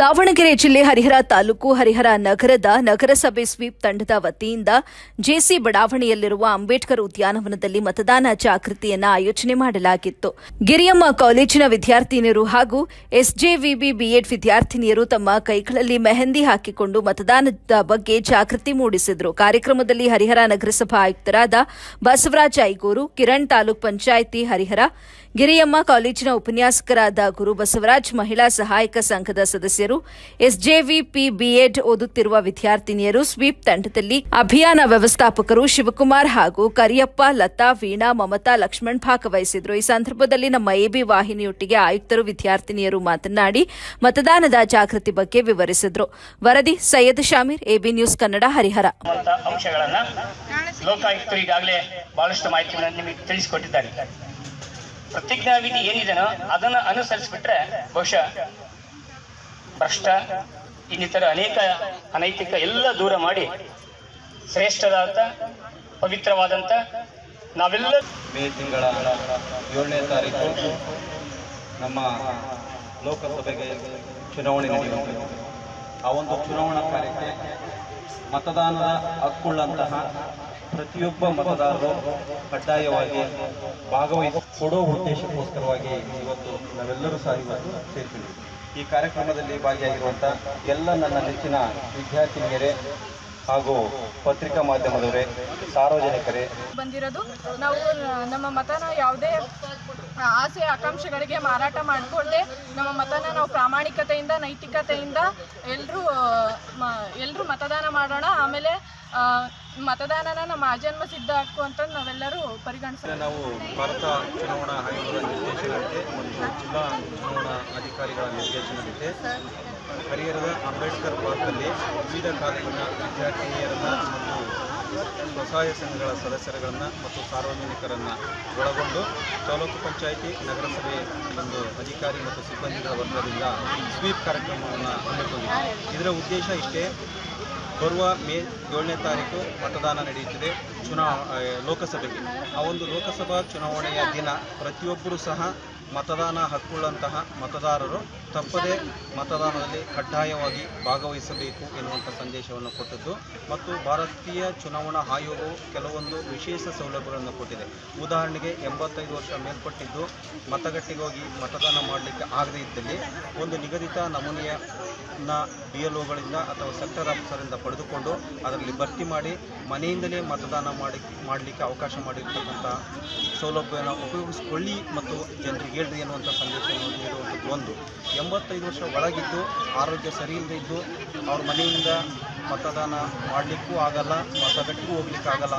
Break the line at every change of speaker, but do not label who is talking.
ದಾವಣಗೆರೆ ಜಿಲ್ಲೆ ಹರಿಹರ ತಾಲೂಕು ಹರಿಹರ ನಗರದ ನಗರಸಭೆ ಸ್ವೀಪ್ ತಂಡದ ವತಿಯಿಂದ ಜೆಸಿ ಬಡಾವಣೆಯಲ್ಲಿರುವ ಅಂಬೇಡ್ಕರ್ ಉದ್ಯಾನವನದಲ್ಲಿ ಮತದಾನ ಜಾಗೃತಿಯನ್ನು ಆಯೋಜನೆ ಮಾಡಲಾಗಿತ್ತು. ಗಿರಿಯಮ್ಮ ಕಾಲೇಜಿನ ವಿದ್ಯಾರ್ಥಿನಿಯರು ಹಾಗೂ ಎಸ್ಜೆವಿಬಿ ಬಿಎಡ್ ವಿದ್ಯಾರ್ಥಿನಿಯರು ತಮ್ಮ ಕೈಗಳಲ್ಲಿ ಮೆಹಂದಿ ಹಾಕಿಕೊಂಡು ಮತದಾನದ ಬಗ್ಗೆ ಜಾಗೃತಿ ಮೂಡಿಸಿದರು. ಕಾರ್ಯಕ್ರಮದಲ್ಲಿ ಹರಿಹರ ನಗರಸಭಾ ಆಯುಕ್ತರಾದ ಬಸವರಾಜ್ ಐಗೂರು, ಕಿರಣ್ ತಾಲೂಕ್ ಪಂಚಾಯಿತಿ ಹರಿಹರ, ಗಿರಿಯಮ್ಮ ಕಾಲೇಜಿನ ಉಪನ್ಯಾಸಕರಾದ ಗುರು ಬಸವರಾಜ್ ಮಹಿಳಾ ಸಹಾಯಕ ಸಂಘದ ಸದಸ್ಯರು ಎಸ್ಜೆವಿಪಿ ಬಿಎಡ್ ಓದುತ್ತಿರುವ ವಿದ್ಯಾರ್ಥಿನಿಯರು, ಸ್ವೀಪ್ ತಂಡದಲ್ಲಿ ಅಭಿಯಾನ ವ್ಯವಸ್ಥಾಪಕರು ಶಿವಕುಮಾರ್ ಹಾಗೂ ಕರಿಯಪ್ಪ, ಲತಾ, ವೀಣಾ, ಮಮತಾ, ಲಕ್ಷ್ಮಣ್ ಭಾಗವಹಿಸಿದ್ರು. ಈ ಸಂದರ್ಭದಲ್ಲಿ ನಮ್ಮ ಎಬಿ ವಾಹಿನಿಯೊಟ್ಟಿಗೆ ಆಯುಕ್ತರು, ವಿದ್ಯಾರ್ಥಿನಿಯರು ಮಾತನಾಡಿ ಮತದಾನದ ಜಾಗೃತಿ ಬಗ್ಗೆ ವಿವರಿಸಿದ್ರು. ವರದಿ ಸೈಯದ್ ಶಾಮೀರ್, ಎಬಿ ನ್ಯೂಸ್ ಕನ್ನಡ, ಹರಿಹರ.
ಲೋಕಾಯುಕ್ತರು ಈಗಾಗಲೇ ಬಹಳಷ್ಟು ಮಾಹಿತಿಗಳನ್ನು ನಿಮಗೆ ತಿಳಿಸಿಕೊಟ್ಟಿದ್ದಾರೆ. ಪ್ರತಿಜ್ಞಾವಿಧಿ ಏನಿದೆನೋ ಅದನ್ನ ಅನುಸರಿಸಿಬಿಟ್ರೆ ಬಹುಶಃ ಭ್ರಷ್ಟ ಇನ್ನಿತರ ಅನೇಕ ಅನೈತಿಕ ಎಲ್ಲ ದೂರ ಮಾಡಿ ಶ್ರೇಷ್ಠವಾದ ಪವಿತ್ರವಾದಂತ ನಾವೆಲ್ಲ
ಮೇ ತಿಂಗಳ ಏಳನೇ ತಾರೀಕು ನಮ್ಮ ಲೋಕಸಭೆಗೆ ಚುನಾವಣೆ ನಡೆಯುತ್ತೆ ಆ ಒಂದು ಚುನಾವಣಾ ಕಾರ್ಯಕ್ಕೆ ಮತದಾನದ ಹಕ್ಕುಳ್ಳಂತಹ ಪ್ರತಿಯೊಬ್ಬ ಮತದಾರರು ಕಡ್ಡಾಯವಾಗಿ ಭಾಗವಹಿಸಿ ಕೊಡೋ ಉದ್ದೇಶಕ್ಕೋಸ್ಕರವಾಗಿ ಇವತ್ತು ನಾವೆಲ್ಲರೂ ಸಹ ಇವತ್ತು ಸೇರ್ಕೊಂಡಿದ್ದೀವಿ. ಈ ಕಾರ್ಯಕ್ರಮದಲ್ಲಿ ಭಾಗಿಯಾಗಿರುವಂಥ ಎಲ್ಲ ನನ್ನ ನೆಚ್ಚಿನ ವಿದ್ಯಾರ್ಥಿನಿಯರೇ ಹಾಗೂ ಪತ್ರಿಕಾ ಮಾಧ್ಯಮದವರೇ, ಸಾರ್ವಜನಿಕರೇ.
ಬಂದಿರೋದು, ನಾವು ನಮ್ಮ ಮತನ ಯಾವುದೇ ಆಸೆ ಆಕಾಂಕ್ಷೆಗಳಿಗೆ ಮಾರಾಟ ಮಾಡಿಕೊಳ್ಳದೆ ನಮ್ಮ ಮತನ ನಾವು ಪ್ರಾಮಾಣಿಕತೆಯಿಂದ, ನೈತಿಕತೆಯಿಂದ ಎಲ್ಲರೂ ಎಲ್ಲರೂ ಮತದಾನ ಮಾಡೋಣ. ಆಮೇಲೆ ಮತದಾನನ ನಮ್ಮ ಆಜನ್ಮ ಸಿದ್ಧ ಹಾಕು ಅಂತ ನಾವೆಲ್ಲರೂ ಪರಿಗಣಿಸೋಣ.
ನಾವು ಭಾರತ ಚುನಾವಣಾ ಆಯೋಗದ ನಿರ್ದೇಶನದಂತೆ ಮತ್ತು ಚುನಾವಣಾ ಅಧಿಕಾರಿಗಳ ನಿರ್ದೇಶನದಂತೆ ಹರಿಹರದ ಅಂಬೇಡ್ಕರ್ ಪಾರ್ಕಲ್ಲಿ ವಿವಿಧ ಕಾಲೇಜಿನ ವಿದ್ಯಾರ್ಥಿನಿಯರನ್ನ ಮತ್ತು ಸ್ವಸಹಾಯ ಸಂಘಗಳ ಸದಸ್ಯರುಗಳನ್ನು ಮತ್ತು ಸಾರ್ವಜನಿಕರನ್ನು ಒಳಗೊಂಡು ತಾಲೂಕು ಪಂಚಾಯಿತಿ, ನಗರಸಭೆ ಒಂದು ಅಧಿಕಾರಿ ಮತ್ತು ಸಿಬ್ಬಂದಿಗಳ ವರ್ಗದಿಂದ ಸ್ವೀಪ್ ಕಾರ್ಯಕ್ರಮವನ್ನು ಹಮ್ಮಿಕೊಂಡಿದೆ ಇದರ ಉದ್ದೇಶ ಇಷ್ಟೇ, ಬರುವ ಮೇ ಏಳನೇ ತಾರೀಕು ಮತದಾನ ನಡೆಯುತ್ತಿದೆ ಚುನಾವ ಲೋಕಸಭೆಗೆ. ಆ ಒಂದು ಲೋಕಸಭಾ ಚುನಾವಣೆಯ ದಿನ ಪ್ರತಿಯೊಬ್ಬರೂ ಸಹ ಮತದಾನ ಹಕ್ಕುಳ್ಳಂತಹ ಮತದಾರರು ತಪ್ಪದೇ ಮತದಾನದಲ್ಲಿ ಕಡ್ಡಾಯವಾಗಿ ಭಾಗವಹಿಸಬೇಕು ಎನ್ನುವಂಥ ಸಂದೇಶವನ್ನು ಕೊಟ್ಟದ್ದು ಮತ್ತು ಭಾರತೀಯ ಚುನಾವಣಾ ಆಯೋಗವು ಕೆಲವೊಂದು ವಿಶೇಷ ಸೌಲಭ್ಯಗಳನ್ನು ಕೊಟ್ಟಿದೆ. ಉದಾಹರಣೆಗೆ ಎಂಬತ್ತೈದು ವರ್ಷ ಮೇಲ್ಪಟ್ಟಿದ್ದು ಮತಗಟ್ಟೆಗೆ ಹೋಗಿ ಮತದಾನ ಮಾಡಲಿಕ್ಕೆ ಆಗದೇ ಇದ್ದಲ್ಲಿ ಒಂದು ನಿಗದಿತ ನಮೂನೆಯ ಬಿ ಎಲ್ ಒಗಳಿಂದ ಅಥವಾ ಸೆಕ್ಟರ್ ಆಫೀಸರಿಂದ ಪಡೆದುಕೊಂಡು ಅದರಲ್ಲಿ ಭರ್ತಿ ಮಾಡಿ ಮನೆಯಿಂದಲೇ ಮತದಾನ ಮಾಡಿ, ಮಾಡಲಿಕ್ಕೆ ಅವಕಾಶ ಮಾಡಿರ್ತಕ್ಕಂಥ ಸೌಲಭ್ಯವನ್ನು ಉಪಯೋಗಿಸಿಕೊಳ್ಳಿ ಮತ್ತು ಜನರಿಗೆ ಹೇಳ್ರಿ ಎನ್ನುವಂಥ ಸಂದೇಶವನ್ನು ನೀಡುವಂಥದ್ದು ಒಂದು. ಎಂಬತ್ತೈದು ವರ್ಷ ಒಳಗಿದ್ದು, ಆರೋಗ್ಯ ಸರಿ ಇಲ್ಲದೆ ಇದ್ದು, ಅವ್ರ ಮನೆಯಿಂದ ಮತದಾನ ಮಾಡಲಿಕ್ಕೂ ಆಗಲ್ಲ, ಮತಗಟ್ಟೆಗೂ ಹೋಗ್ಲಿಕ್ಕೆ ಆಗಲ್ಲ